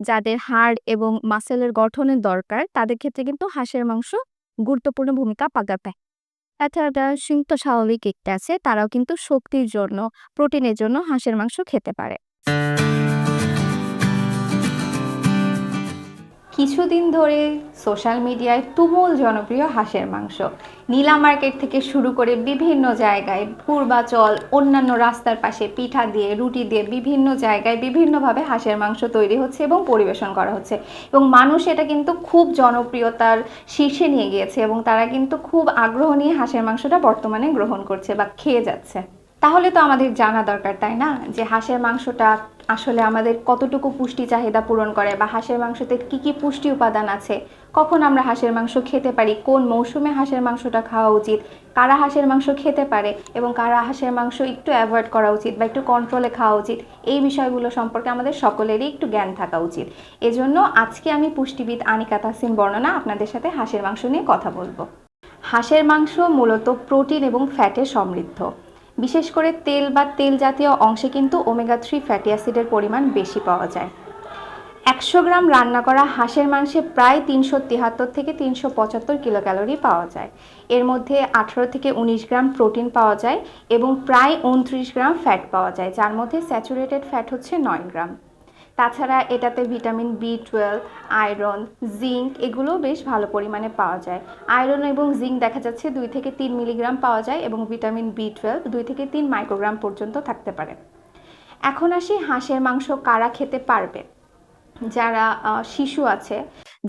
যাদের হাড় এবং মাসেলের গঠনের দরকার, তাদের ক্ষেত্রে কিন্তু হাঁসের মাংস গুরুত্বপূর্ণ ভূমিকা পালন তাছাড়া যারা সুস্থ স্বাভাবিক একটা আছে, তারাও কিন্তু শক্তির জন্য, প্রোটিনের জন্য হাঁসের মাংস খেতে পারে। কিছুদিন ধরে সোশ্যাল মিডিয়ায় তুমুল জনপ্রিয় হাঁসের মাংস। নীলা মার্কেট থেকে শুরু করে বিভিন্ন জায়গায় পূর্বাচল, অন্যান্য রাস্তার পাশে পিঠা দিয়ে, রুটি দিয়ে বিভিন্ন জায়গায় বিভিন্নভাবে হাঁসের মাংস তৈরি হচ্ছে এবং পরিবেশন করা হচ্ছে। এবং মানুষ এটা কিন্তু খুব জনপ্রিয়তার শীর্ষে নিয়ে গিয়েছে এবং তারা কিন্তু খুব আগ্রহ নিয়ে হাঁসের মাংসটা বর্তমানে গ্রহণ করছে বা খেয়ে যাচ্ছে। তাহলে তো আমাদের জানা দরকার, তাই না? যে হাঁসের মাংসটা আসলে আমাদের কতটুকু পুষ্টি চাহিদা পূরণ করে বা হাঁসের মাংসতে কি কি পুষ্টি উপাদান আছে? কখন আমরা হাঁসের মাংস খেতে পারি? কোন মৌসুমে হাঁসের মাংসটা খাওয়া উচিত? কারা হাঁসের মাংস খেতে পারে? এবং কারা হাঁসের মাংস একটু অ্যাভয়েড করা উচিত বা একটু কন্ট্রোলে খাওয়া উচিত? এই বিষয়গুলো সম্পর্কে আমাদের সকলেরই একটু জ্ঞান থাকা উচিত। এজন্য আজকে আমি পুষ্টিবিদ আনিকা তাসিম বর্ণনা আপনাদের সাথে হাঁসের মাংস নিয়ে কথা বলব। হাঁসের মাংস মূলত প্রোটিন এবং ফ্যাটে সমৃদ্ধ। বিশেষ করে তেল বা তেল জাতীয় অংশে কিন্তু ওমেগা থ্রি ফ্যাটি অ্যাসিডের পরিমাণ বেশি পাওয়া যায়। একশো গ্রাম রান্না করা হাঁসের মাংসে প্রায় তিনশো তিয়াত্তর থেকে তিনশো পঁচাত্তর কিলো ক্যালোরি পাওয়া যায়। এর মধ্যে আঠারো থেকে উনিশ গ্রাম প্রোটিন পাওয়া যায় এবং প্রায় উনত্রিশ গ্রাম ফ্যাট পাওয়া যায়, যার মধ্যে স্যাচুরেটেড ফ্যাট হচ্ছে নয় গ্রাম। তাছাড়া এটাতে vitamin B twelve iron zinc এগুলো বেশ ভালো পরিমাণে পাওয়া যায়। আয়রন এবং জিঙ্ক দেখা যাচ্ছে দুই থেকে তিন মিলিগ্রাম পাওয়া যায় এবং ভিটামিন বি টুয়েলভ দুই থেকে তিন মাইক্রোগ্রাম পর্যন্ত থাকতে পারে। এখন আসি হাঁসের মাংস কারা খেতে পারবে? যারা শিশু আছে,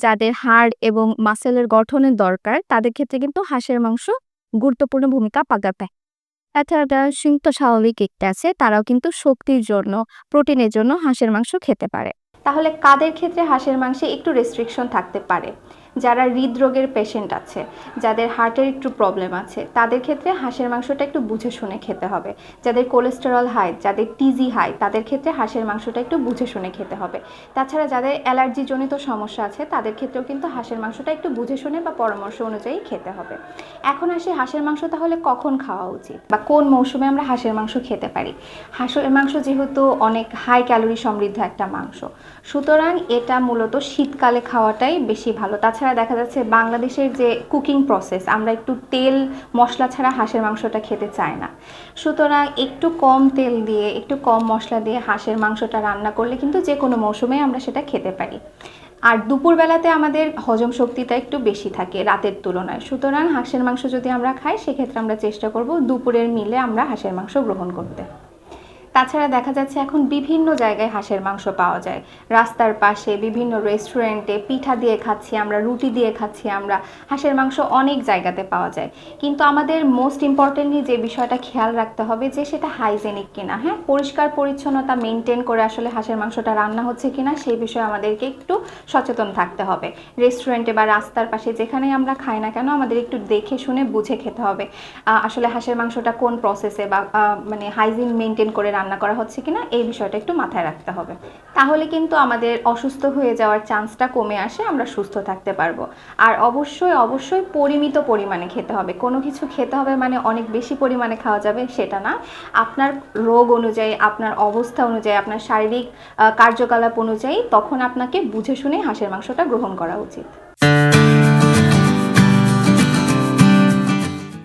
যাদের হাড় এবং মাসেলের গঠনের দরকার, তাদের ক্ষেত্রে কিন্তু হাঁসের মাংস গুরুত্বপূর্ণ ভূমিকা পালন তাছাড়া সিংত স্বাভাবিক একটা আছে, তারাও কিন্তু শক্তির জন্য, প্রোটিনের জন্য হাঁসের মাংস খেতে পারে। তাহলে কাদের ক্ষেত্রে হাঁসের মাংসে একটু রেস্ট্রিকশন থাকতে পারে? যারা হৃদরোগের পেশেন্ট আছে, যাদের হার্টের একটু প্রবলেম আছে, তাদের ক্ষেত্রে হাঁসের মাংসটা একটু বুঝে শুনে খেতে হবে। যাদের কোলেস্টেরল হাই যাদের টিজি হাই তাদের ক্ষেত্রে হাঁসের মাংসটা একটু বুঝে শুনে খেতে হবে। তাছাড়া যাদের অ্যালার্জিজনিত সমস্যা আছে, তাদের ক্ষেত্রেও কিন্তু হাঁসের মাংসটা একটু বুঝে শুনে বা পরামর্শ অনুযায়ী খেতে হবে। এখন আসি হাঁসের মাংস তাহলে কখন খাওয়া উচিত? বা কোন মৌসুমে আমরা হাঁসের মাংস খেতে পারি? হাঁসের মাংস যেহেতু অনেক হাই ক্যালোরি সমৃদ্ধ একটা মাংস, সুতরাং এটা মূলত শীতকালে খাওয়াটাই বেশি ভালো। তাছাড়া দেখা যাচ্ছে বাংলাদেশের যে কুকিং প্রসেস, আমরা একটু তেল, মশলা ছাড়া হাঁসের মাংসটা খেতে চাই না। সুতরাং একটু কম তেল দিয়ে, একটু কম মশলা দিয়ে হাঁসের মাংসটা রান্না করলে কিন্তু যে কোনো মৌসুমে আমরা সেটা খেতে পারি। আর দুপুরবেলাতে আমাদের হজম শক্তিটা একটু বেশি থাকে রাতের তুলনায়। সুতরাং হাঁসের মাংস যদি আমরা খাই, সেক্ষেত্রে আমরা চেষ্টা করব দুপুরের মিলে আমরা হাঁসের মাংস গ্রহণ করতে। তাছাড়া দেখা যাচ্ছে এখন বিভিন্ন জায়গায় হাঁসের মাংস পাওয়া যায়। রাস্তার পাশে বিভিন্ন রেস্টুরেন্টে পিঠা দিয়ে খাচ্ছি আমরা, রুটি দিয়ে খাচ্ছি আমরা, হাঁসের মাংস অনেক জায়গাতে পাওয়া যায়। কিন্তু আমাদের মোস্ট ইম্পর্টেন্টলি যে বিষয়টা খেয়াল রাখতে হবে যে সেটা হাইজেনিক কিনা হ্যাঁ? পরিষ্কার পরিচ্ছন্নতা মেনটেন করে আসলে হাঁসের মাংসটা রান্না হচ্ছে কিনা সেই বিষয়ে আমাদেরকে একটু সচেতন থাকতে হবে। রেস্টুরেন্টে বা রাস্তার পাশে যেখানেই আমরা খাই না কেন আমাদের একটু দেখে শুনে বুঝে খেতে হবে। আসলে হাঁসের মাংসটা কোন প্রসেসে বা মানে হাইজিন মেনটেন করে রান্না করা হচ্ছে কিনা এই বিষয়টা একটু মাথায় রাখতে হবে। তাহলে কিন্তু আমাদের অসুস্থ হয়ে যাওয়ার চান্সটা কমে আসে, আমরা সুস্থ থাকতে পারব। আর অবশ্যই অবশ্যই পরিমিত পরিমাণে খেতে হবে। কোনো কিছু খেতে হবে মানে অনেক বেশি পরিমাণে খাওয়া যাবে সেটা না। আপনার রোগ অনুযায়ী, আপনার অবস্থা অনুযায়ী, আপনার শারীরিক কার্যকলাপ অনুযায়ী তখন আপনাকে বুঝে শুনে হাঁসের মাংসটা গ্রহণ করা উচিত।